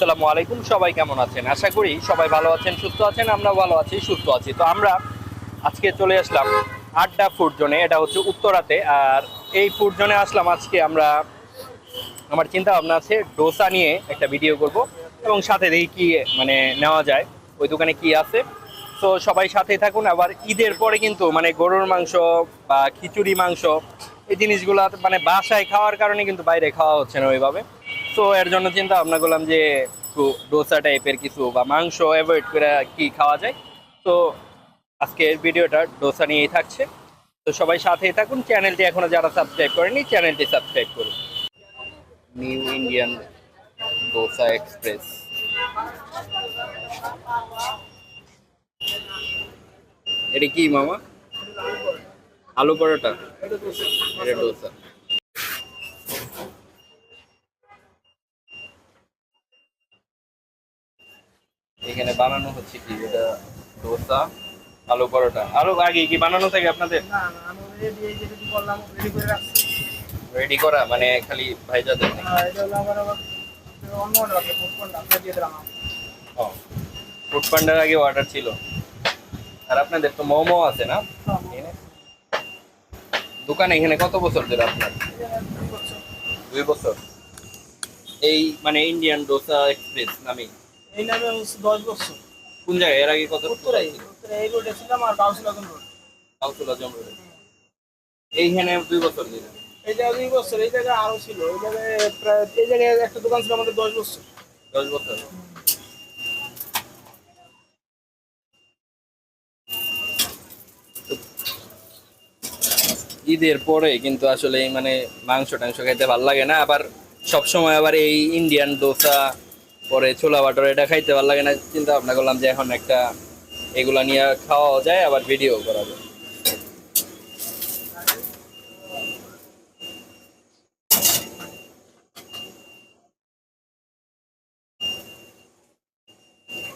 আসসালামু আলাইকুম, সবাই কেমন আছেন? আশা করি সবাই ভালো আছেন, সুস্থ আছেন আমরা ভালো আছি, সুস্থ আছি। তো আমরা আজকে চলে আসলাম আড্ডা ফুড জোনে এটা হচ্ছে উত্তরাতে। আর এই ফুড জোনে আসলাম আজকে আমরা, আমার চিন্তা ভাবনা আছে ডোসা নিয়ে একটা ভিডিও করব এবং সাথে দেখি কি মানে নেওয়া যায়, ওই দোকানে কি আছে। তো সবাই সাথেই থাকুন, আবার ঈদের পরে কিন্তু মানে গরুর মাংস বা খিচুড়ি মাংস, এই জিনিসগুলো মানে বাসায় খাওয়ার কারণে কিন্তু বাইরে খাওয়া হচ্ছে না ওইভাবে। তো এর জন্য চিন্তা ভাবনা করলাম যে একটু ডোসা টাইপের কিছু বা মাংস অ্যাভয়েড করে কি খাওয়া যায়। তো আজকের ভিডিওটা ডোসা নিয়েই থাকছে। তো সবাই সাথেই থাকুন। চ্যানেলটি এখনও যারা সাবস্ক্রাইব করেনি, চ্যানেলটি সাবস্ক্রাইব করুন। নিউ ইন্ডিয়ান ডোসা এক্সপ্রেস এটা কি মামা? আলু পরোটা? এটা ডোসা। এখানে বানানো হচ্ছে কি? এটা ডোসা আলু পরোটা। আলু আগে কি বানানো থাকে আপনাদের? না না আমি রেডি করে রাখছি। রেডি করা মানে খালি ভাইজা দেন ফুড পান্ডার আগে অর্ডার ছিল। আর আপনাদের তো মোমো আছে না? এখানে? দোকানে এখানে কত বছর ধরে আপনার? দুই বছর। এই মানে ইন্ডিয়ান ডোসা এক্সপ্রেস নামে এই নামে হচ্ছে দশ বছর। কোন জায়গায়? এর আগে কত? উত্তরাই উত্তরে এই রোডে ছিলাম আর আজম রোড কাউসুলা জমরুলে এইখানে দুই বছর ধরে এই জায়গায় দুই বছর এই জায়গায় আরও ছিল। এই জায়গায় প্রায় এই জায়গায় একটা দোকান ছিল আমাদের দশ বছর। দশ বছর। ঈদের পরে কিন্তু আসলে মানে মাংস টাংস খাইতে ভালো লাগে না। আবার সবসময় আবার এই ইন্ডিয়ান ডোসা পরে ছোলা বাটার এটা খাইতে ভালো লাগে না। চিন্তা ভাবনা করলাম যে এখন একটা এগুলা নিয়ে খাওয়া যায় আবার ভিডিও করা যায়।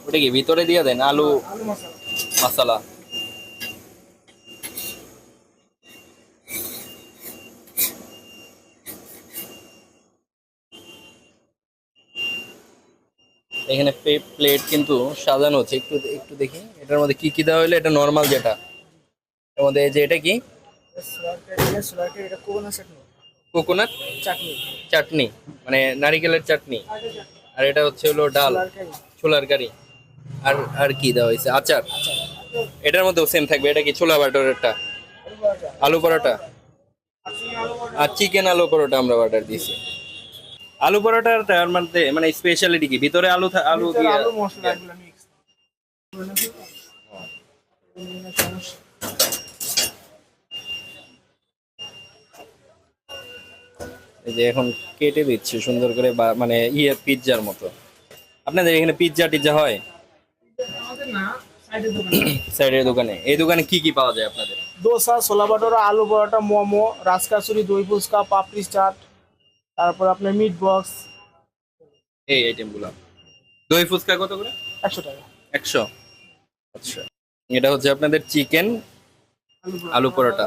ওটা কি ভিতরে দিয়ে দেন? আলু আলু মশলা? এখানে প্লেট কিন্তু সাজানো হচ্ছে একটু একটু দেখি। এটার মধ্যে কি কি দেওয়া হলো এটা নর্মাল যেটা। এর মধ্যে এই যে এটা কি? কোকোনাট চাটনি। চাটনি। মানে নারিকেলের চাটনি। আর এটা হচ্ছে হলো ডাল। ছোলার কারি। আর আর কি দেওয়া হয়েছে? আচার। এটার মধ্যেও সেম থাকবে। এটা কি ছোলা বাটারেরটা আলু পরোটা। আর চিকেন আলু পরোটা আমরা অর্ডার দিয়েছি। আলু পরোটার তার মধ্যে মানে স্পেশালিটি কি? ভিতরে আলু আলু দিয়ে আলু মশলা এগুলো মিক্স এই যে এখন কেটে দিচ্ছে সুন্দর করে বা মানে ইয়ে পিৎজার মতো। আপনাদের এখানে পিৎজা টিজ্জা হয়? আমাদের না সাইডের দোকান। এই দোকানে কি কি পাওয়া যায় আপনাদের? দোসা ছোলা বাটোরা আলু পরোটা মোমো রাজকাচুরি দই ফুচকা পাপড়ি চাট তারপর আপনার মিট বক্স এই আইটেমগুলো দই ফুচকা কত করে? একশো টাকা। একশো। আচ্ছা। এটা হচ্ছে আপনাদের চিকেন আলু পরোটা।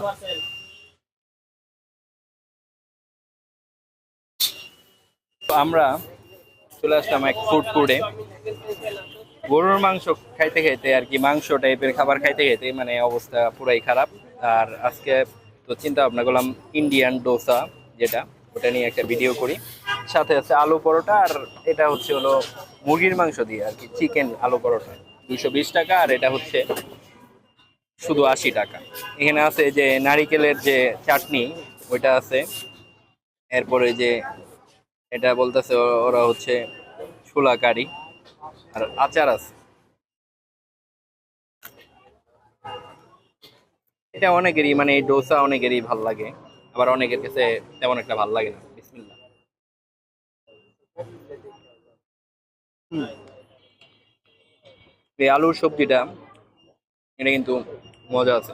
তো আমরা চলে আসলাম এক ফুড ফুডে গরুর মাংস খাইতে খাইতে আর কি মাংস টাইপের খাবার খাইতে খাইতে মানে অবস্থা পুরাই খারাপ। আর আজকে তো চিন্তা ভাবনা করলাম ইন্ডিয়ান ডোসা যেটা। ওটা নিয়ে একটা ভিডিও করি। সাথে আছে আলু পরোটা আর এটা হচ্ছে হলো মুরগির মাংস দিয়ে আর কি চিকেন আলু পরোটা। দুইশো বিশ টাকা আর এটা হচ্ছে শুধু আশি টাকা। এখানে আছে যে নারিকেলের যে চাটনি, ওইটা আছে। এরপরে যে এটা বলতেছে ওরা হচ্ছে ছোলা কারি আর আচার আছে। এটা অনেকেরই মানে এই ডোসা অনেকেরই ভালো লাগে। আবার অনেকের কাছে তেমন একটা ভালো লাগে না। বিসমিল্লাহ। হুম। এই আলুর সবজিটা এটা কিন্তু মজা আছে।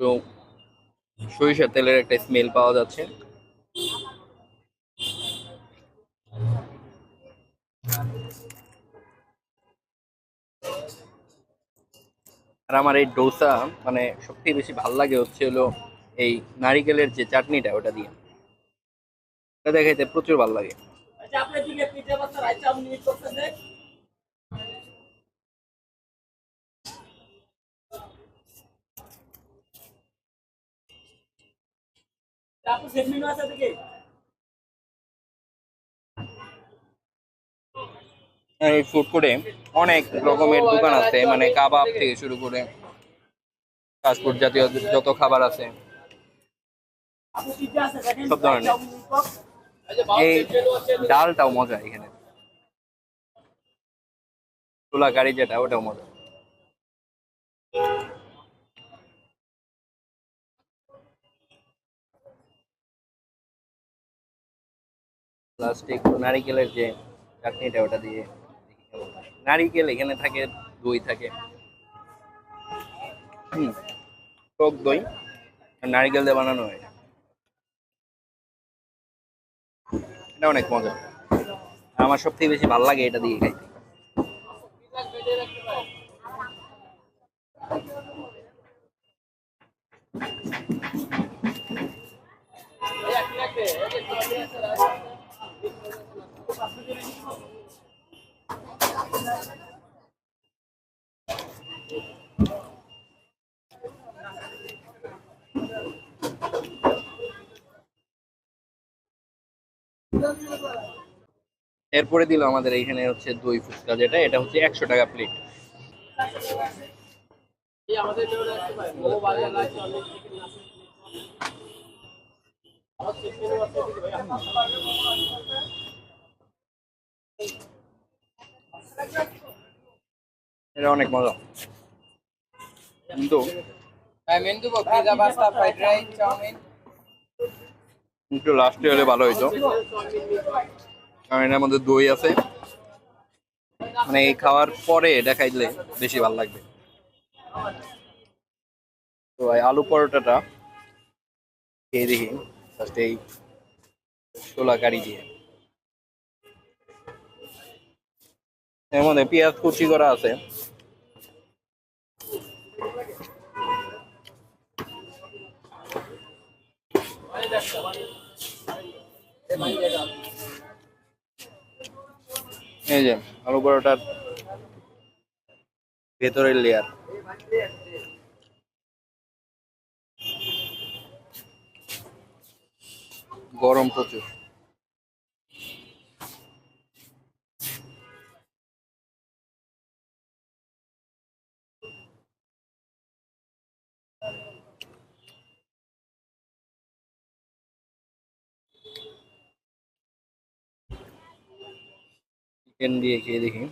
তো সরিষার তেলের একটা স্মেল পাওয়া যাচ্ছে। আর আমার এই ডোসা মানে সবথেকে বেশি ভালো লাগে হচ্ছে হলো এই নারিকেলের যে চাটনিটা ওটা দিয়ে। এটা দেখাইতে প্রচুর ভালো লাগে। আচ্ছা এই ফুড কোর্টে অনেক রকমের দোকান আছে মানে কাবাব থেকে শুরু করে ফাস্টফুড জাতীয় যত খাবার আছে। সব ধরনের। এই ডালটাও মজা এখানে। ছোলা কারি যেটা, ওটাও মজা। প্লাস্টিক নারিকেলের যে চাটনিটা, ওটা দিয়ে। নারিকেল এখানে থাকে, দই থাকে। হুম, টক দই। নারিকেল দিয়ে বানানো হয়। এটা অনেক মজা। আমার সব বেশি ভালো লাগে এটা দিয়ে খাইতে। এরপরে দিল আমাদের এইখানে হচ্ছে দই ফুচকা যেটা এটা হচ্ছে একশো টাকা প্লেট এটা অনেক মজা। কিন্তু একটু লাস্টে হলে ভালো হইতো। কারণ এটার মধ্যে দই আছে। মানে এই খাওয়ার পরে এটা খাইলে বেশি ভালো লাগবে। তো আলু পরোটাটা খেয়ে দেখি। ফার্স্ট এই ছোলা কারি দিয়ে। এর মধ্যে পেঁয়াজ কুচি করা আছে। এই যে আলু পরোটার ভেতরের লেয়ার গরম প্রচুর। চিকেন দিয়ে খেয়ে দেখি।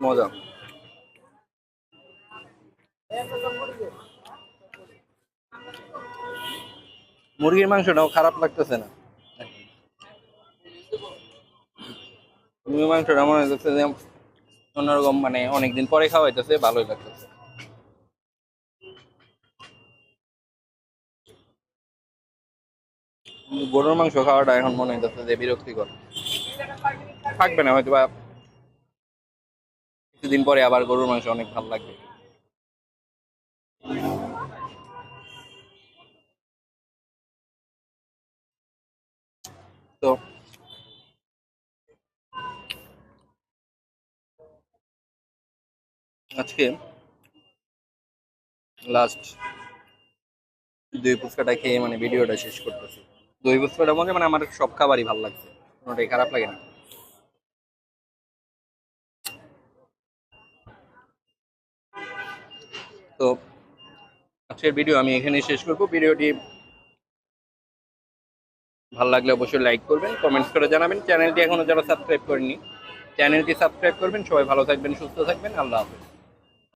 মজা। মুরগির মাংসটাও খারাপ লাগতেছে না। মুরগির মাংসটা মনে হচ্ছে যে অন্যরকম মানে অনেকদিন পরে খাওয়া হইতেছে ভালোই লাগতেছে। গরুর মাংস খাওয়াটা এখন মনে হইতেছে যে বিরক্তিকর। থাকবে না হয়তো বা কিছুদিন পরে আবার গরুর মাংস অনেক ভালো লাগবে। তো আজকে লাস্ট দই ফুচকাটা খেয়ে মানে ভিডিওটা শেষ করতেছি। দই ফুচকাটা হয় মানে আমার সব খাবারই ভালো লাগছে। কোনোটাই খারাপ লাগে না। তো, আজকের ভিডিও আমি এখানেই শেষ করব। ভিডিওটি ভালো লাগলে অবশ্যই লাইক করবেন কমেন্টস করে জানাবেন। চ্যানেলটি এখনও যারা সাবস্ক্রাইব করেনি চ্যানেলটি সাবস্ক্রাইব করবেন। সবাই ভালো থাকবেন, সুস্থ থাকবেন। আল্লাহ হাফেজ।